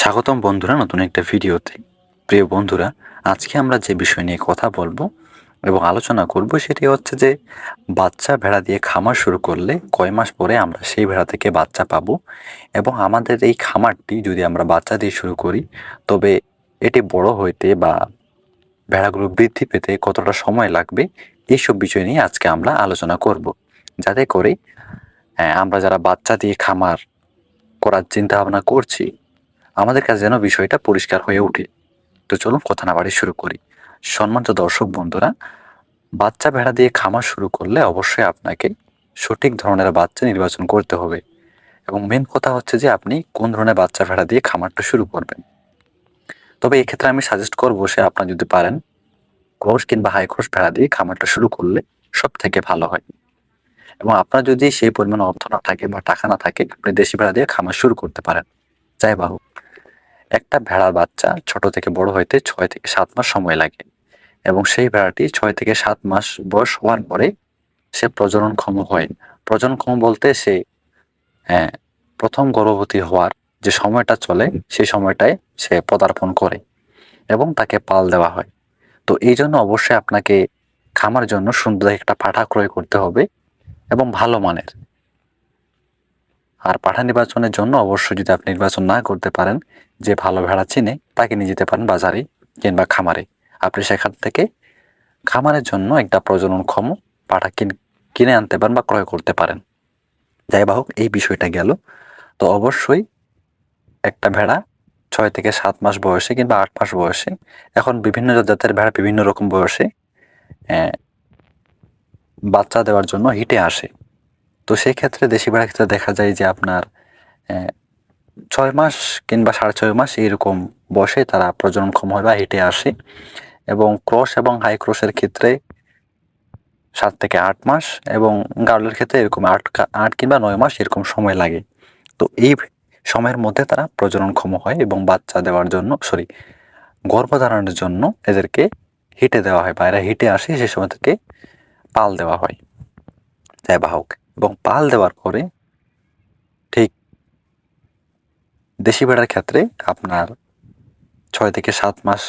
স্বাগতম বন্ধুরা নতুন একটা ভিডিওতে। প্রিয় বন্ধুরা আজকে আমরা যে বিষয় নিয়ে কথা বলব এবং আলোচনা করব সেটি হচ্ছে যে বাচ্চা ভেড়া দিয়ে খামার শুরু করলে কয় মাস পরে আমরা সেই ভেড়া থেকে বাচ্চা পাবো এবং আমাদের এই খামারটি যদি আমরা বাচ্চা দিয়ে শুরু করি তবে এটি বড় হইতে বা ভেড়াগুলো বৃদ্ধি পেতে কতটা সময় লাগবে এইসব বিষয় নিয়ে আজকে আমরা আলোচনা করব। যাতে করে হ্যাঁ, আমরা যারা বাচ্চা দিয়ে খামার করার চিন্তা ভাবনা করছি আমাদের কাছে যেন বিষয়টা পরিষ্কার হয়ে ওঠে। তো চলুন কথা না বাড়ি শুরু করি। সম্মানিত দর্শক বন্ধুরা, বাচ্চা ভেড়া দিয়ে খামার শুরু করলে অবশ্যই আপনাকে সঠিক ধরনের বাচ্চা নির্বাচন করতে হবে। এবং মেন কথা হচ্ছে যে, আপনি কোন ধরনের বাচ্চা ভেড়া দিয়ে খামারটা শুরু করবেন। তবে এক্ষেত্রে আমি সাজেস্ট করব সে আপনার যদি পারেন ক্রস কিংবা হাই ক্রস ভেড়া দিয়ে খামারটা শুরু করলে সব থেকে ভালো হয়। এবং আপনার যদি সেই পরিমাণ অর্থ না থাকে বা টাকা না থাকে, আপনি দেশি ভেড়া দিয়ে খামার শুরু করতে পারেন। যাই বাহু একটা ভেড়ার বাচ্চা ছোট থেকে বড় হইতে ছয় থেকে সাত মাস সময় লাগে এবং সেই ভেড়াটি ছয় থেকে সাত মাস বয়স হওয়ার পরে সে প্রজননক্ষম হয়। প্রজননক্ষম বলতে সে হ্যাঁ প্রথম গর্ভবতী হওয়ার যে সময়টা চলে, সেই সময়টায় সে পদার্পণ করে এবং তাকে পাল দেওয়া হয়। তো এই জন্য অবশ্যই আপনাকে খামার জন্য সুন্দর একটা পাঠা ক্রয় করতে হবে এবং ভালো মানের। আর পাঠা নির্বাচনের জন্য অবশ্যই যদি আপনি নির্বাচন না করতে পারেন, যে ভালো ভেড়া চিনে তাকে নিয়ে যেতে পারেন বাজারে কিংবা খামারে। আপনি সেখান থেকে খামারের জন্য একটা প্রজননক্ষম পাঠা কিনে আনতে পারেন বা ক্রয় করতে পারেন। যাই হোক, এই বিষয়টা গেল। তো অবশ্যই একটা ভেড়া ছয় থেকে সাত মাস বয়সে কিংবা আট মাস বয়সে, এখন বিভিন্ন জাতের ভেড়া বিভিন্ন রকম বয়সে বাচ্চা দেওয়ার জন্য হিটে আসে। তো সেই ক্ষেত্রে দেশি ক্ষেত্রে দেখা যায় যে আপনার ছয় মাস কিংবা সাড়ে ছয় মাস এইরকম বসে তারা প্রজননক্ষম হয় বা হেঁটে আসে। এবং ক্রস এবং হাই ক্রসের ক্ষেত্রে সাত থেকে আট মাস এবং গার্লের ক্ষেত্রে এরকম আট আট কিংবা নয় মাস এরকম সময় লাগে। তো এই সময়ের মধ্যে তারা প্রজননক্ষম হয় এবং বাচ্চা দেওয়ার জন্য, সরি, গর্ভধারণের জন্য এদেরকে হিটে দেওয়া হয়। বা এরা হিটে আসে সে সময় থেকে পাল দেওয়া হয়। যাই বাহক এবং পাল দেওয়ার পরে ঠিক দেশি ভেড়ার ক্ষেত্রে আপনার ছয় থেকে সাত মাস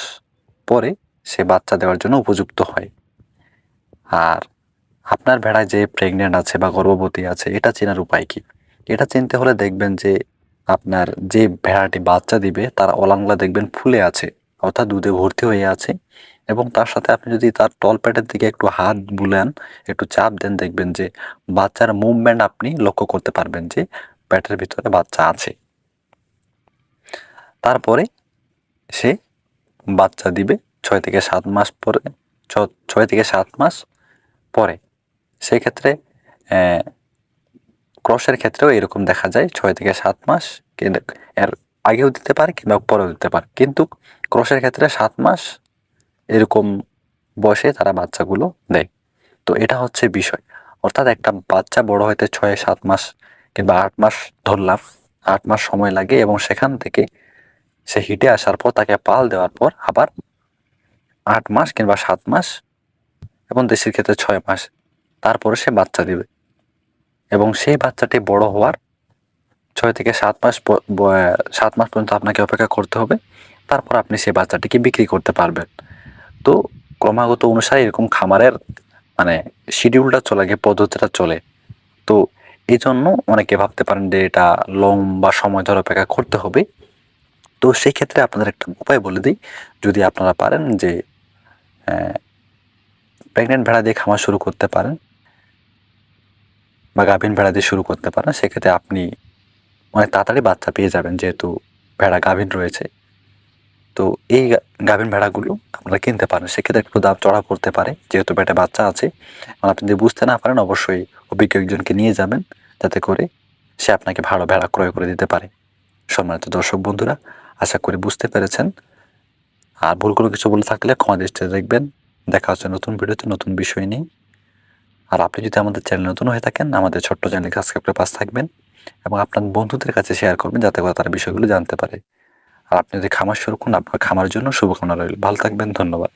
পরে সে বাচ্চা দেওয়ার জন্য উপযুক্ত হয়। আর আপনার ভেড়ায় যে প্রেগনেন্ট আছে বা গর্ভবতী আছে, এটা চেনার উপায় কি? এটা চিনতে হলে দেখবেন যে আপনার যে ভেড়াটি বাচ্চা দিবে, তার অলাংলা দেখবেন ফুলে আছে, অর্থাৎ দুধে ভর্তি হয়ে আছে। এবং তার সাথে আপনি যদি তার টল তলপেটের দিকে একটু হাত বুলেন, একটু চাপ দেন, দেখবেন যে বাচ্চার মুভমেন্ট আপনি লক্ষ্য করতে পারবেন যে পেটের ভিতরে বাচ্চা আছে। তারপরে সে বাচ্চা দিবে ছয় থেকে সাত মাস পরে ছয় থেকে সাত মাস পরে। সেক্ষেত্রে ক্রসের ক্ষেত্রেও এরকম দেখা যায়, ছয় থেকে সাত মাস এর আগেও দিতে পারে কিংবা পরেও দিতে পারে। কিন্তু ক্রসের ক্ষেত্রে সাত মাস এরকম বসে তারা বাচ্চাগুলো দেয়। তো এটা হচ্ছে বিষয়। অর্থাৎ একটা বাচ্চা বড় হইতে ছয়, সাত মাস কিংবা আট মাস ধরলাম, আট মাস সময় লাগে এবং সেখান থেকে সে হিটে আসার পর তাকে পাল দেওয়ার পর আবার আট মাস কিংবা সাত মাস এবং দেশের ক্ষেত্রে ছয় মাস তারপরে সে বাচ্চা দিবে। এবং সেই বাচ্চাটি বড় হওয়ার ছয় থেকে সাত মাস সাত মাস পর্যন্ত আপনাকে অপেক্ষা করতে হবে। তারপর আপনি সেই বাচ্চাটিকে বিক্রি করতে পারবেন। তো ক্রমাগত অনুসারে এরকম খামারের মানে শিডিউলটা চলে গিয়ে পদ্ধতিটা চলে। তো এই জন্য অনেকে ভাবতে পারেন যে এটা লম্বা সময় ধরে অপেক্ষা করতে হবে। তো সেই ক্ষেত্রে আপনাদের একটা উপায় বলে দিই। যদি আপনারা পারেন যে প্রেগনেন্ট ভেড়া দিয়ে খামার শুরু করতে পারেন বা গাভীন ভেড়া দিয়ে শুরু করতে পারেন, সেক্ষেত্রে আপনি অনেক তাড়াতাড়ি বাচ্চা পেয়ে যাবেন, যেহেতু ভেড়া গাভীন রয়েছে। তো এই গাভীন ভেড়াগুলো আপনারা কিনতে পারেন। সেক্ষেত্রে একটু দাম চড়া পড়তে পারে। যেহেতু পেটে বাচ্চা আছে আপনি যদি বুঝতে না পারেন, অবশ্যই অভিজ্ঞ একজনকে নিয়ে যাবেন। যাতে করে সে আপনাকে ভালো ভেড়া ক্রয় করে দিতে পারে। সম্মানিত দর্শক বন্ধুরা, আশা করি বুঝতে পেরেছেন। আর ভুল করে কিছু বলে থাকলে ক্ষমা দৃষ্টিতে দেখবেন। দেখা হচ্ছে নতুন ভিডিওতে, নতুন বিষয় নিয়ে। আর আপনি যদি আমাদের চ্যানেল নতুন হয়ে থাকেন, আমাদের ছোট্ট চ্যানেলকে সাবস্ক্রাইব করে পাশ থাকবেন এবং আপনার বন্ধুদের কাছে শেয়ার করবেন, যাতে করে তারা বিষয়গুলো জানতে পারে। আর আপনি যদি খামার শুরু করুন আপনার খামার জন্য শুভকামনা রইল। ভালো থাকবেন ধন্যবাদ।